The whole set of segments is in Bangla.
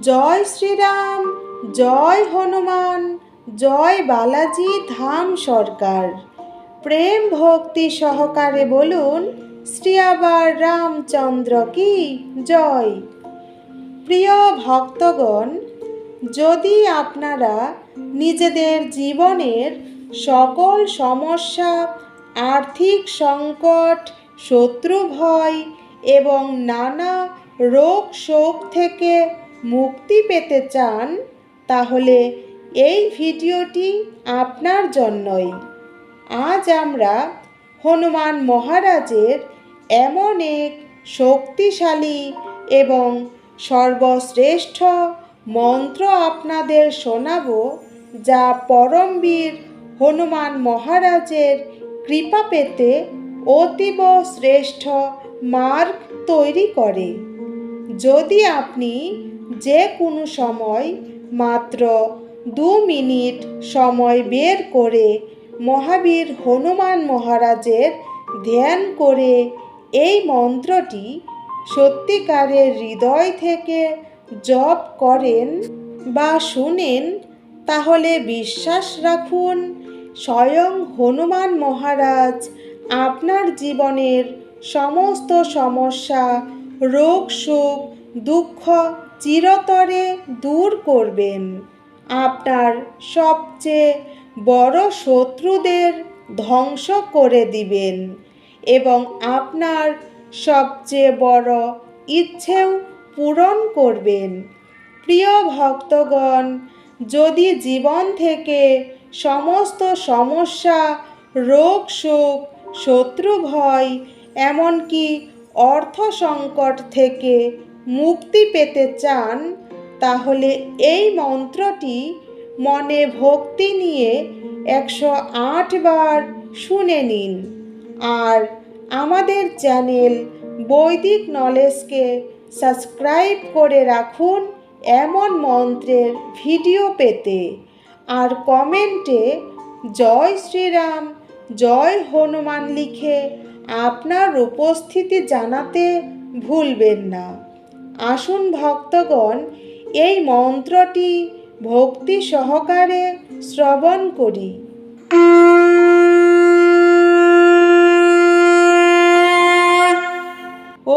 জয় শ্রীরাম, জয় হনুমান, জয় বালাজি ধাম সরকার। প্রেম ভক্তি সহকারে বলুন, শ্রী আবার রামচন্দ্র কি জয়? প্রিয় ভক্তগণ, যদি আপনারা নিজেদের জীবনের সকল সমস্যা, আর্থিক সংকট, শত্রু ভয় এবং নানা রোগ শোক থেকে মুক্তি পেতে চান, তাহলে এই ভিডিওটি আপনার জন্যই। আজ আমরা হনুমান মহারাজের এমন এক শক্তিশালী এবং সর্বশ্রেষ্ঠ মন্ত্র আপনাদের শোনাব, যা পরমবীর হনুমান মহারাজের কৃপা পেতে অতীব শ্রেষ্ঠ মার্গ তৈরি করে। যদি আপনি যে কোনো সময় মাত্র দু মিনিট সময় বের করে মহাবীর হনুমান মহারাজের ধ্যান করে এই মন্ত্রটি সত্যিকারের হৃদয় থেকে জপ করেন বা শুনেন, তাহলে বিশ্বাস রাখুন, স্বয়ং হনুমান মহারাজ আপনার জীবনের সমস্ত সমস্যা, রোগ, সুখ, দুঃখ চিরতরে দূর করবেন। আপনার সবচেয়ে বড় শত্রুদের ধ্বংস করে দিবেন এবং আপনার সবচেয়ে বড় ইচ্ছেও পূরণ করবেন। প্রিয় ভক্তগণ, যদি জীবন থেকে সমস্ত সমস্যা, রোগ, শোক, শত্রু ভয়, এমনকি অর্থ সংকট থেকে মুক্তি পেতে চান, তাহলে এই মন্ত্রটি মনে ভক্তি নিয়ে একশো আট বার শুনে নিন। আর আমাদের চ্যানেল বৈদিক নলেজকে সাবস্ক্রাইব করে রাখুন এমন মন্ত্রের ভিডিও পেতে। আর কমেন্টে জয় শ্রীরাম, জয় হনুমান লিখে আপনার উপস্থিতি জানাতে ভুলবেন না। আসুন ভক্তগণ, এই মন্ত্রটি ভক্তি সহকারে শ্রবণ করি।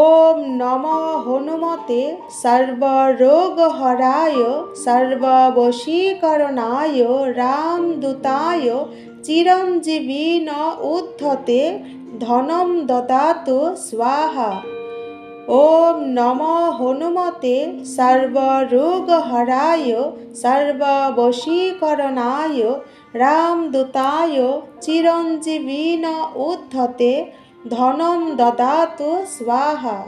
ওম নম হনুমতে সর্বরোগহরায়, সর্ববশীকরণায় রামদূতায় চিরঞ্জীবী ন উদ্ধতে, ধনম দদাতু স্বাহা। ওম নম হনুমতে সর্বরোগহরায়, সর্ববশীকরণায় রামদূতায় চিরঞ্জীবী ন উদ্ধতে, ধনম দদাতু স্বাহা।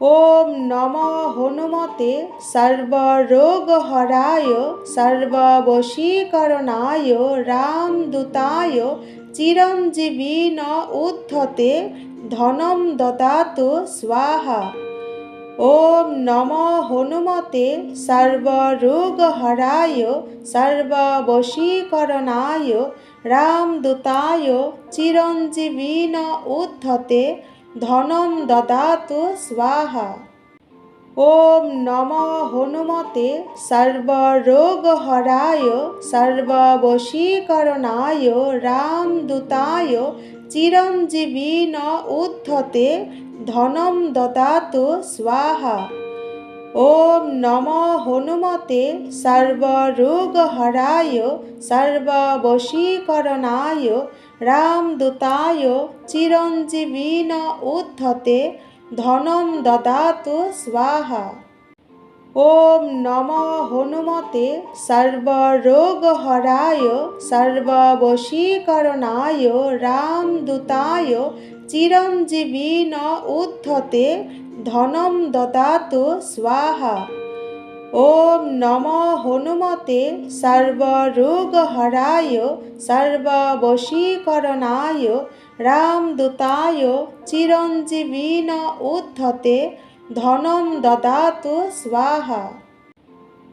ওম নম হনুমতে সর্বরোগহরায়, সর্ববশীকরণায় রামদূতায় চিরঞ্জীবী ন উদ্ধতে ধনম দদাতু স্বাহা। ওম নম হনুমতে সর্বরোগহরায়, সর্ববশীকরণায় রামদূতায় দূতায় ন উদ্ধতে ধনম দদাতু স্বাহা। ওম নম হনুমতে সর্বরোগহরায়, সর্ববশীকরণায় রামদূতায় চিরঞ্জীবী ন উদ্ধতে, ধনম দদাতু স্বাহা। ওম নম হনুমতে সর্বরোগহরায়, সর্ববশীকরণায় রামদূতায় চিরঞ্জীবী ন উদ্ধতে ধনম দদাতু স্বাহা। ওম নম হনুমতে সর্বরোগহরায় সর্ববশীকরণায় রামদূতায় চিরঞ্জীবী ন উদ্ধতে ধনম দদাতু স্বাহা। ওম নম হনুমতে সর্বরোগহরায় সর্ববশীকরণায় রামদূতায় চিরঞ্জীবী ন উদ্ধতে ধনম দদাতু স্বাহা।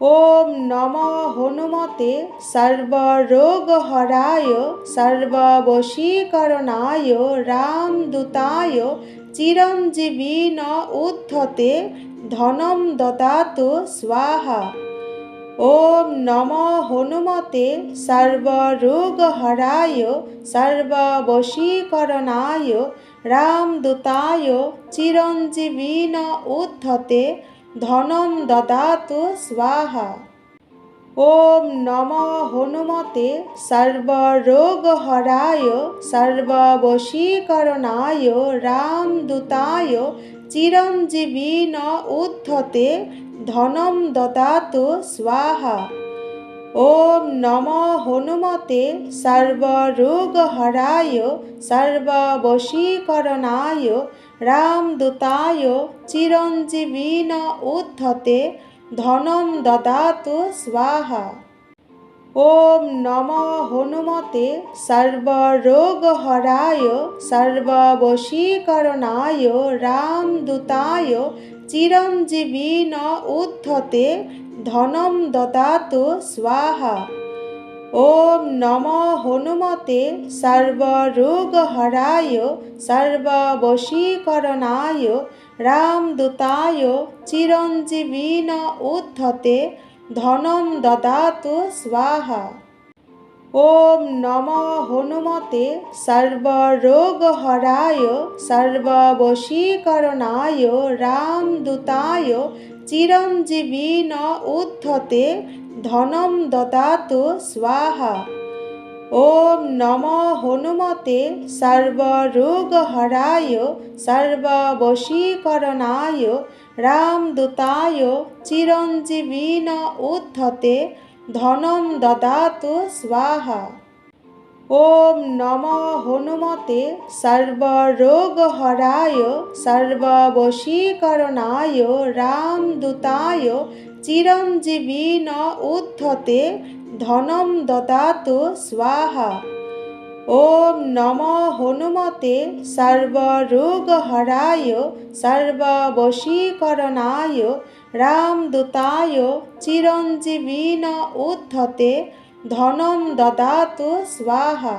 ওম নম হনুমতে সর্বরোগহরায় সর্ববশীকরণায় রামদূতায় চিরঞ্জীবী ন উদ্ধতে ধনম দদাতু স্বাহা। ওম নম হনুমতে সর্বরোগহরায়, সর্ববশীকরণায় রামদূতায় চিরঞ্জীবীন উদ্ধতে ধনম দদাতু স্বাহা। ওম নম হনুমতে সর্বরোগহরায়, সর্ববশীকরণায় রামদূতায় চিরঞ্জীবীন উদ্ধতে ধনম দদাতু স্বাহা। ওম নম হনুমতে সর্বরোগহরায়, সর্ববশীকরণায় রামদূতায় চিরঞ্জীবীন উদ্ধতে ধনম দদাতু স্বাহা। ওম নম হনুমতে সর্বরোগহরায়, সর্ববশীকরণায় রামদূতায় চিরঞ্জীবীন উদ্ধতে ধনম দদাতু স্বাহা। ওম নম হনুমতে সর্বরোগহরায় সর্ববশীকরণায় রামদূতায় চিরঞ্জীবীন উদ্ধতে ধনম দদাতু স্বাহা। ওম নম হনুমতে সর্বরোগহরায়, সর্ববশীকরণায় রামদূতায় চিরঞ্জীবীন উদ্ধতে ধনম দদাতু স্বাহা। ওম নম হনুমতে সর্বরোগহরায়, সর্ববশীকরণায় রামদূতায় চিরঞ্জীবীন উদ্ধতে ধনম দদাতু স্বাহা। ওম নম হনুমতে সর্বরোগহরায় সর্ববশীকরণায় রামদূতায় চিরঞ্জীবীন উদ্ধতে ধনম দদাতু স্বাহা। ওম নম হনুমতে সর্বরোগহরায় সর্ববশীকরণায় রামদূতায় চিরঞ্জীবীন উদ্ধতে ধনম দদাতু স্বাহা।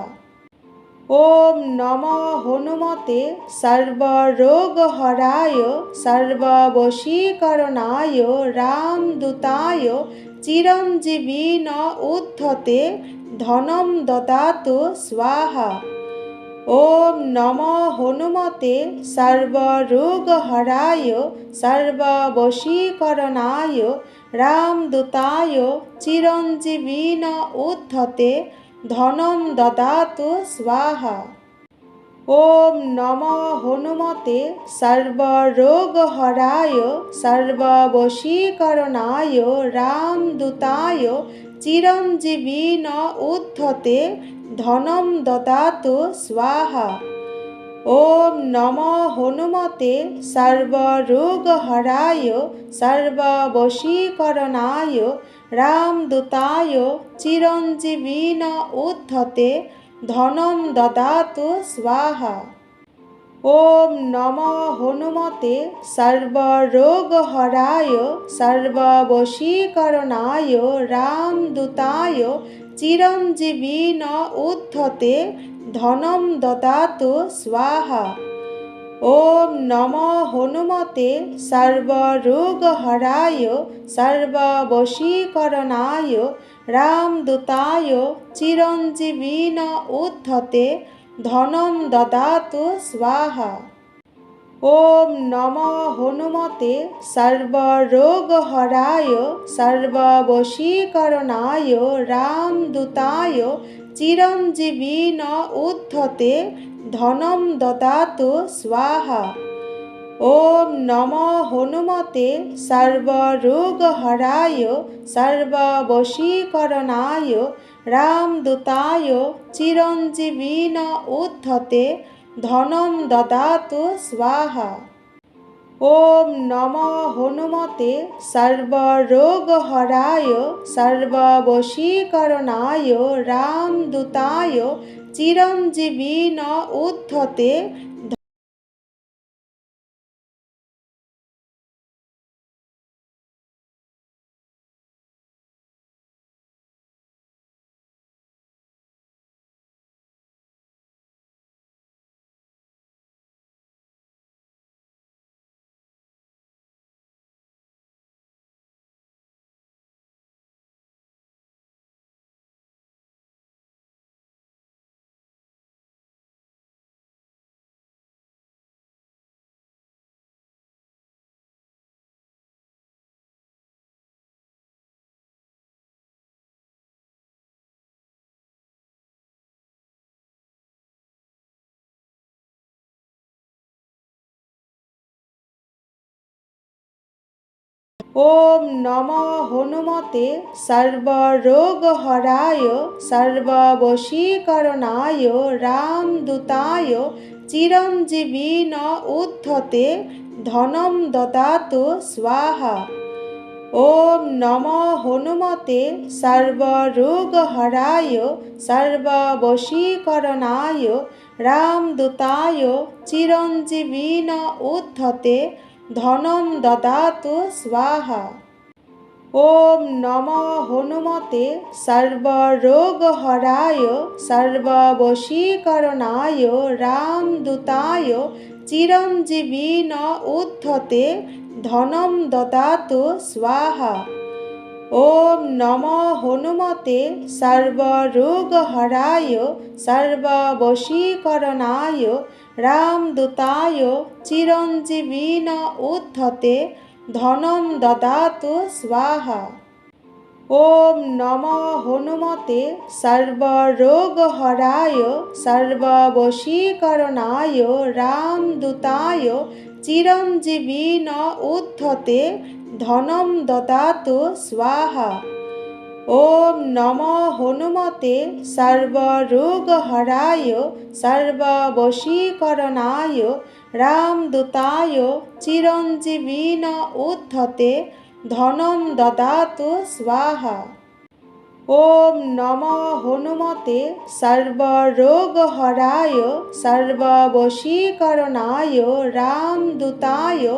ওম নম হনুমতে সর্বরোগহরায় সর্ববশীকরণায় রামদূতায় চিরঞ্জীবীন উদ্ধতে ধনম দদাতু স্বাহা। ওম নম হনুমতে সর্বরোগহরায়, সর্ববশীকরণায় রামদূতায় চিরঞ্জীবীন উদ্ধতে ধনম দদাতু স্বাহা। ওম নম হনুমতে সর্বরোগহরায়, সর্ববশীকরণায় রামদূতায় চিরঞ্জীবীন উদ্ধতে ধনম দদাতু স্বাহা। ওম নম হনুমতে সর্বরোগহরায়, সর্ববশীকরণায় রামদূতায় চিরঞ্জীবীন উদ্ধতে ধনম দদাতু স্বাহা। ওম নম হনুমতে সর্বরোগহরায়, সর্ববশীকরণায় রামদূতায় চিরঞ্জীবীন উদ্ধতে ধনম দদাতু স্বাহা। ওম নম হনুমতে সর্বরোগহরায় সর্ববশীকরণায় রামদূতায় চিরঞ্জীবীন উদ্ধতে ধনম দদাতু স্বাহা। ওম নম হনুমতে সর্বরোগহরায়, সর্ববশীকরণায়, রামদূতায় চিরঞ্জীবীন উদ্ধতে ধনম দদাতু স্বাহা। ওম নম হনুমতে সর্বরোগহরায়, সর্ববশীকরণায়, রামদূতায় চিরঞ্জীবীন উদ্ধতে ধনম দদাতু স্বাহা। ওম নম হনুমতে সর্বরোগহরায় সর্ববশীকরণায় রামদূতায় চিরঞ্জীবীন উদ্ধতে ওম নম হনুমতে সর্বরোগহরায়, সর্ববশীকরণায় রামদূতায় চিরঞ্জীবী ন উদ্ধতে ধনম দদাত স্বাহা। ওম নম হনুমতে সর্বরোগহরায়, সর্ববশীকরণায় রামদূতায় চিরঞ্জীবী ন উদ্ধতে ধনম দদাতু স্বাহা। ওম নম হনুমতে সর্বরোগহরায়, সর্ববশীকরণায় রামদূতায় চিরঞ্জীবীন উদ্ধতে ধনম দদাতু স্বাহা। ওম নম হনুমতে সর্বরোগহরায়, সর্ববশীকরণায় রামদূতায় চিরঞ্জীবীন উদ্ধতে, ধনম দদাতু স্বাহা। ওম নম হনুমতে সর্বরোগহরায়, সর্ববশীকরণায় রামদূতায় চিরঞ্জীবীন উদ্ধতে, ধনম দদাতু স্বাহা। ওম নম হনুমতে সর্বরোগহরায় সর্ববশীকরণায় রামদূতায় চিরঞ্জীবীন উদ্ধতে ধনম দদাতু স্বাহা। ওম নম হনুমতে সর্বরোগহরায় সর্ববশীকরণায় রামদূতায়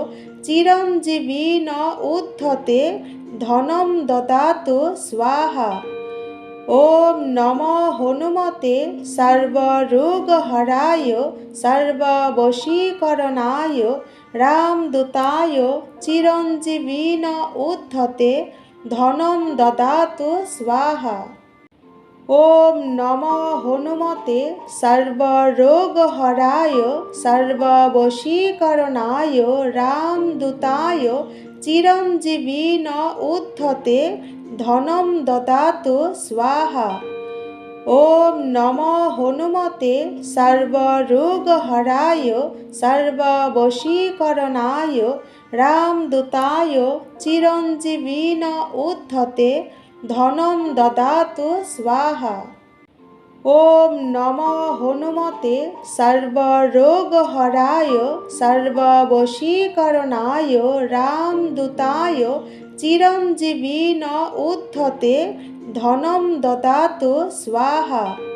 চিরঞ্জীবীন উদ্ধতে ধনম দদাতু স্বাহা। ওম নম হনুমতে সর্বরোগহরায় সর্ববশীকরণায় রামদূতায় চিরঞ্জীবীন উদ্ধতে ধনম দদাতু স্বাহা। ওম নম হনুমতে সর্বরোগহরায়, সর্ববশীকরণায়, রামদূতায় চিরঞ্জীবীন উদ্ধতে ধনম দদাতু স্বাহা। ওম নম হনুমতে সর্বরোগহরায়, সর্ববশীকরণায়, রামদূতায় চিরঞ্জীবীন উদ্ধতে ধনম দদাতু স্বাহা। ওম নম হনুমতে সর্বরোগহরায় সর্ববশীকরণায় রামদূতায় ন উদ্ধতে ধনম দদাতু স্বাহা।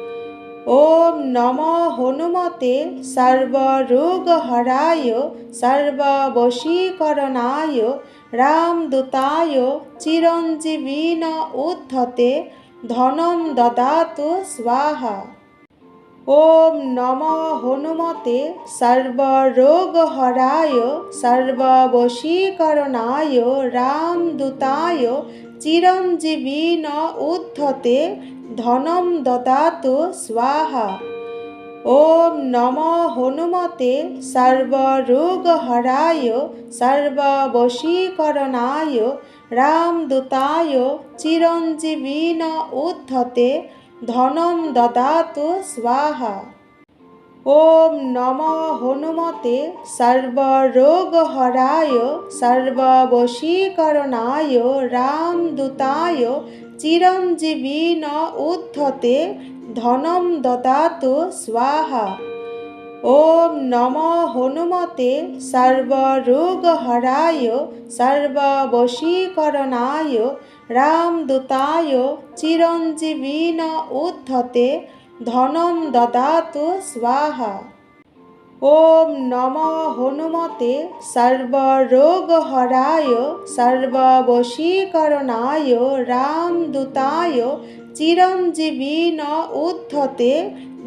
ওম নম হনুমতে সর্বরোগহরায়, সর্ববশীকরণায় রামদূতায় চিরঞ্জীবীন উদ্ধতে ধনম দদাতু স্বাহা। ওম নম হনুমতে সর্বরোগহরায়, সর্ববশীকরণায় রামদূতায় চিরঞ্জীবীন উদ্ধতে ধনম দদাতু স্বাহা। ওম নম হনুমতে সর্বরোগহরায় সর্ববশীকরণায় রামদূতায় চিরঞ্জীবীন উদ্ধতে ধনম দদাতু স্বাহা। ওম নম হনুমতে সর্বরোগহরায় সর্ববশীকরণায় রামদূতায় চিরঞ্জীবীন উদ্ধতে ধনম দদাতু স্বাহা। ওম নম হনুমতে সর্বরোগহরায় সর্ববশীকরণায় রামদূতায় চিরঞ্জীবীন উদ্ধতে ধনম দদাতু স্বাহা। ওম নম হনুমতে সর্বরোগহরায় সর্ববশীকরণায় রামদূতায় চিরঞ্জীবীন উদ্ধতে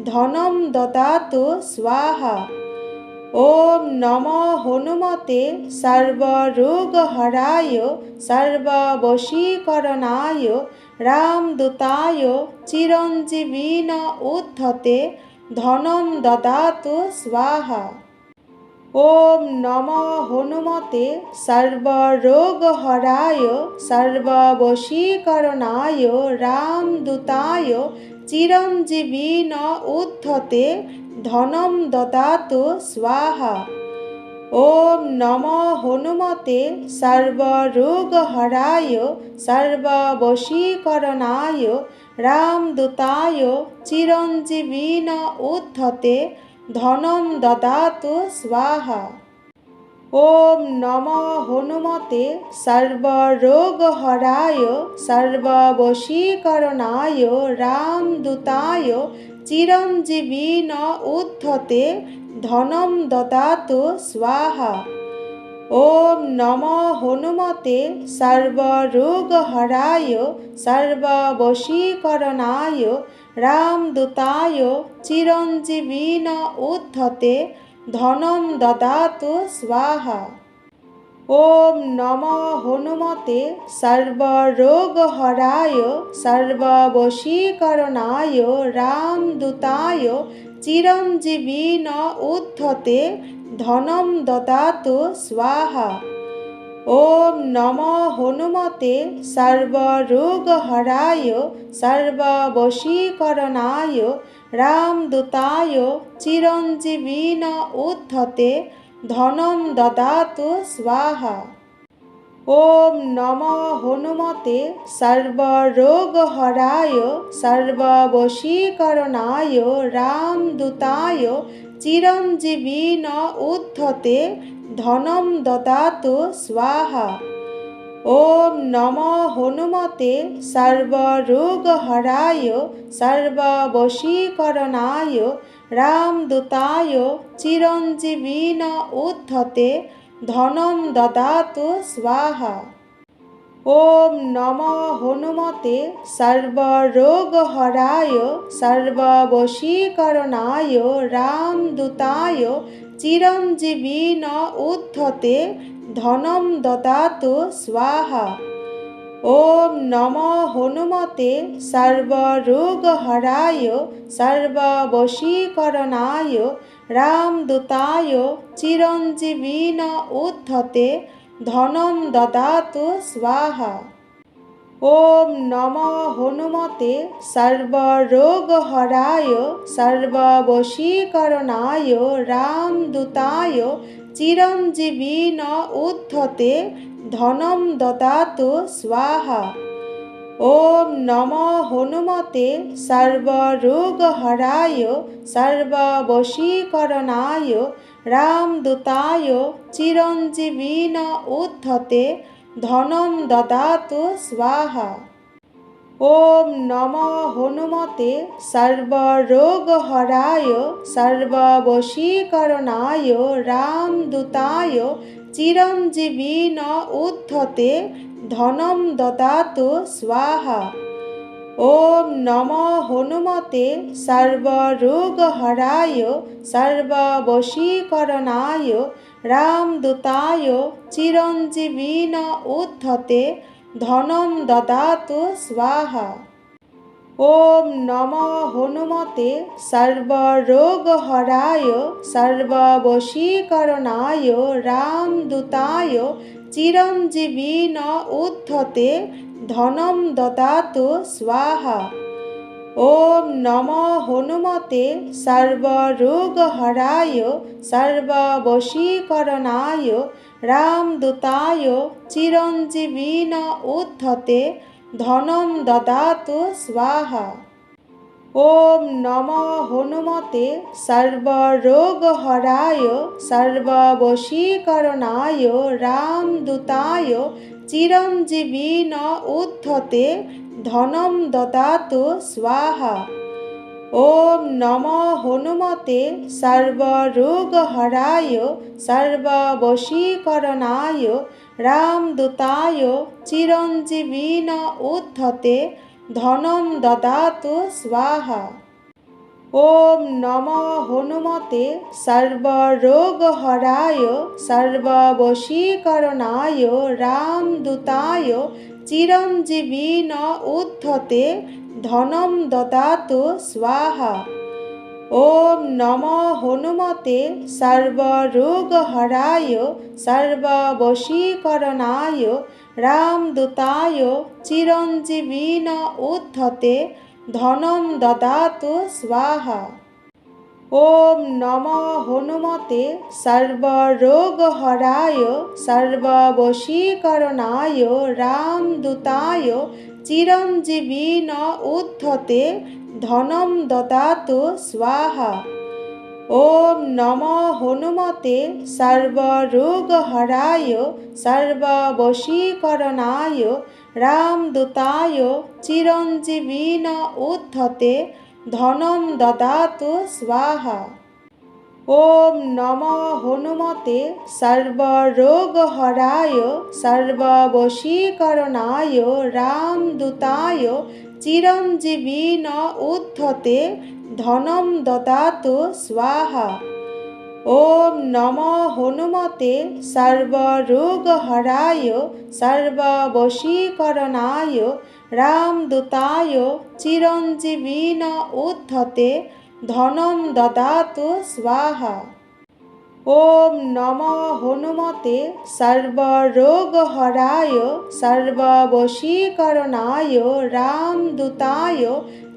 ধনম দদাতু স্বাহা। ওম নম হনুমতে সর্বরোগহরায় সর্ববশীকরণায় রামদূতায় চিরঞ্জীবীন উদ্ধতে ধনম দদাতু স্বাহা। ওম নম হনুমতে সর্বরোগহরায় সর্ববশীকরণায় রামদূতায় চিরঞ্জীবীন উদ্ধতে ধনম দদাতু স্বাহা। ওম নম হনুমতে সর্বরোগহরায় সর্বশীকরণায় রামদূতায় চিরঞ্জীবীন উদ্ধতে ধনম দদাতু স্বাহা। ওম নম হনুমতে সর্বরোগহরায় সর্বশীকরণায় রামদূতায় চিরঞ্জীবীন উদ্ধতে ধনম দদাতু স্বাহা। ওম নম হনুমতে সর্বরোগহরায়, সর্ববশীকরণায় রামদূতায় চিরঞ্জীবিন উদ্ধতে ধনম দদাতু স্বাহা। ওম নম হনুমতে সর্বরোগহরায়, সর্ববশীকরণায় রামদূতায় চিরঞ্জীবিন উদ্ধতে ধনম দদাতু স্বাহা। ওম নম হনুমতে সর্বরোগহরায়, সর্ববশীকরণায় রামদূতায় চিরঞ্জীবিন উদ্ধতে ধনম দদাতু স্বাহা। ওম নম হনুমতে সর্বরোগহরায়, সর্ববশীকরণায়, রামদূতায় চিরঞ্জীবিন উদ্ধতে ধনম দদাতু স্বাহা। ওম নম হনুমতে সর্বরোগহরায়, সর্ববশীকরণায়, রামদূতায় চিরঞ্জীবিন উদ্ধতে ধনম দদাতু স্বাহা। ওম নম হনুমতে সর্বরোগহরায় সর্ববশীকরণায় রামদূতায় চিরঞ্জীবিন উদ্ধতে ধনম দদাতু স্বাহা। ওম নম হনুমতে সর্বরোগহরায় সর্ববশীকরণায় রামদূতায় চিরঞ্জীবিন উদ্ধতে ধনম দদাতু স্বাহা। ওম নম হনুমতে সর্বরোগহরায় সর্ববশীকরণায় রামদূতায় চিরঞ্জীবিন উদ্ধতে ধনম দদাতু স্বাহা। ওম নম হনুমতে সর্বরোগহরায়, সর্ববশীকরণায় রামদূতায় চিরঞ্জীবিন উদ্ধতে ধনম দদাতু স্বাহা। ওম নম হনুমতে সর্বরোগহরায়, সর্ববশীকরণায় রামদূতায় চিরঞ্জীবিন উদ্ধতে ধনম দদাতু স্বাহা। ওম নম হনুমতে সর্বরোগহরায়, সর্ববশীকরণায় রামদূতায় চিরঞ্জীবিন উদ্ধতে ধনম দদাতু স্বাহা। ওম নম হনুমতে সর্বরোগহরায়, সর্ববশীকরণায় রামদূতায় চিরঞ্জীবিন উদ্ধতে ধনম দদাতু স্বাহা। ওম নম হনুমতে সর্বরোগহরায় সর্ববশীকরণায় রামদূতায় চিরঞ্জীবিন উদ্ধতে ধনম দদাতু স্বাহা। ওম নম হনুমতে সর্বরোগহরায়, সর্ববশীকরণায় রামদূতায় চিরঞ্জীবিন উদ্ধতে ধনম দদাতু স্বাহা। ওম নম হনুমতে সর্বরোগহরায়, সর্ববশীকরণায় রামদূতায় চিরঞ্জীবিন উদ্ধতে ধনম দদাতু স্বাহা। ওম নম হনুমতে সর্বরোগহরায় সর্ববশীকরণায় রামদূতায় চিরঞ্জীবিন উদ্ধতে ধনম দদাতু স্বাহা। ওম নম হনুমতে সর্বরোগহরায় সর্ববশীকরণায় রামদূতায় চিরঞ্জীবীন উদ্ধতে ধনম দদাতু স্বাহা। ওম নম হনুমতে সর্বরোগহরায় সর্ববশীকরণায় রামদূতায় চিরঞ্জীবীন উদ্ধতে ধনম দদাতু স্বাহা। ওম নম হনুমতে সর্বরোগহরায়, সর্ববশীকরণায় রামদূতায় চিরঞ্জীবীন উদ্ধতে ধনম দদাতু স্বাহা। ওম নম হনুমতে সর্বরোগহরায়, সর্ববশীকরণায় রামদূতায় চিরঞ্জীবীন উদ্ধতে ধনম দদাতু স্বাহা। ওম নম হনুমতে সর্বরোগহরায়, সর্ববশীকরণায় রামদূতায় চিরঞ্জীবীন উদ্ধতে ধনম দদাতু স্বাহা। ওম নম হনুমতে সর্বরোগহরায়, সর্ববশীকরণায় রামদূতায়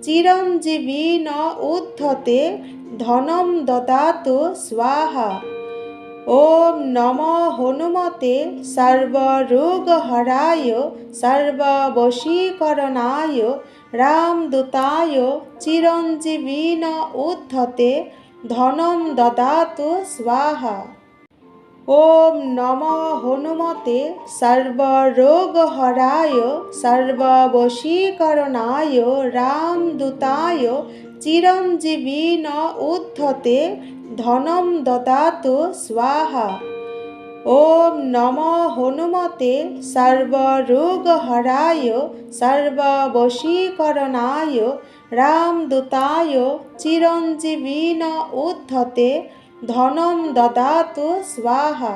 চিরঞ্জীবীন উদ্ধতে ধনম দদাতু স্বাহা। ওম নম হনুমতে সর্বরোগহরায় সর্ববশীকরণায় রামদূতায় চিরঞ্জীবীন উদ্ধতে ধনম দদাতু স্বাহা। ওম নম হনুমতে সর্বরোগহরায়, সর্ববশীকরণায় রামদূতায় চিরঞ্জীবীন উদ্ধতে ধনম দদাতু স্বাহা। ওম নম হনুমতে সর্বরোগহরায়, সর্ববশীকরণায় রামদূতায় চিরঞ্জীবীন উদ্ধতে ধনম দদাতু স্বাহা।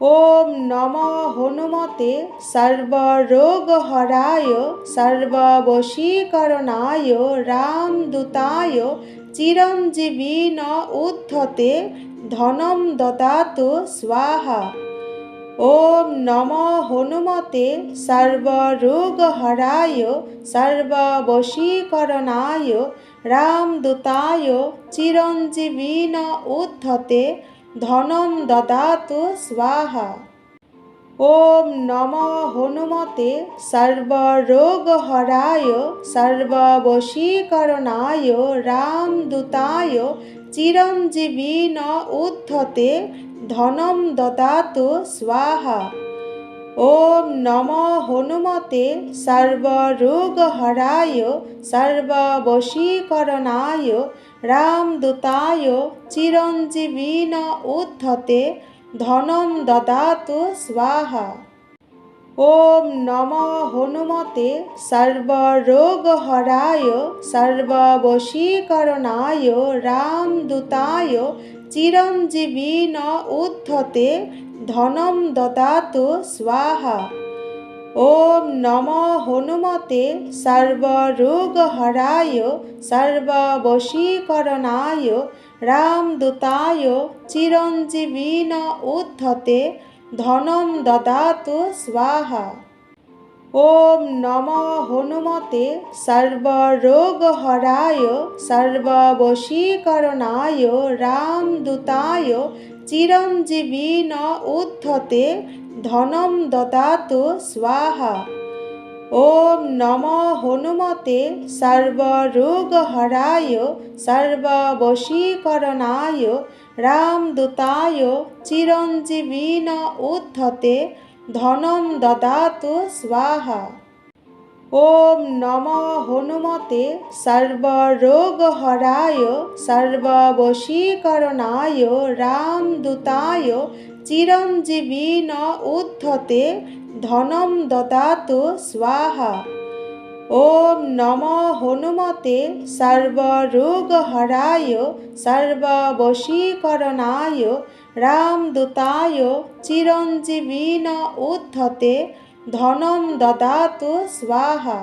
ওম নম হনুমতে সর্বরোগহরায় সর্ববশীকরণায় রামদূতায় ন উদ্ধতে ধনম দদাতু স্বাহা। ওম নম হনুমতে সর্বরোগহরায় সর্ববশীকরণায় রামদূতায় চিরঞ্জীবীন উদ্ধতে ধনম দদাতু স্বাহা। ওম নম হনুমতে সর্বরোগহরায় সর্ববশীকরণায় রামদূতায় চিরঞ্জীবীন উদ্ধতে ধনম দদাতু স্বাহা। ওম নম হনুমতে সর্বরোগহরায়, সর্ববশীকরণায় রামদূতায় চিরঞ্জীবীন উদ্ধতে ধনম দদাতু স্বাহা। ওম নম হনুমতে সর্বরোগহরায়, সর্ববশীকরণায় রামদূতায় চিরঞ্জীবীন উদ্ধতে ধনম দদাতু স্বাহা। ওম নম হনুমতে সর্বরোগহরায় সর্ববশীকরণায় রামদূতায় চিরঞ্জীবীন উদ্ধতে ধনম দদাতু স্বাহা। ওম নম হনুমতে সর্বরোগহরায়, সর্ববশীকরণায়, রামদূতায় চিরঞ্জীবীন উদ্ধতে ধনম দদাতু স্বাহা। ওম নম হনুমতে সর্বরোগহরায়, সর্ববশীকরণায়, রামদূতায় চিরঞ্জীবীন উদ্ধতে ধনম দদাতু স্বাহা। ওম নম হনুমতে সর্বরোগহরায় সর্ববশীকরণায় রামদূতায় চিরঞ্জীবীন উদ্ধতে ধনম দদাতু স্বাহা। ওম নম হনুমতে সর্বরোগহরায় সর্ববশীকরণায় রামদূতায় চিরঞ্জীবীন উদ্ধতে ধনম দদাতু স্বাহা।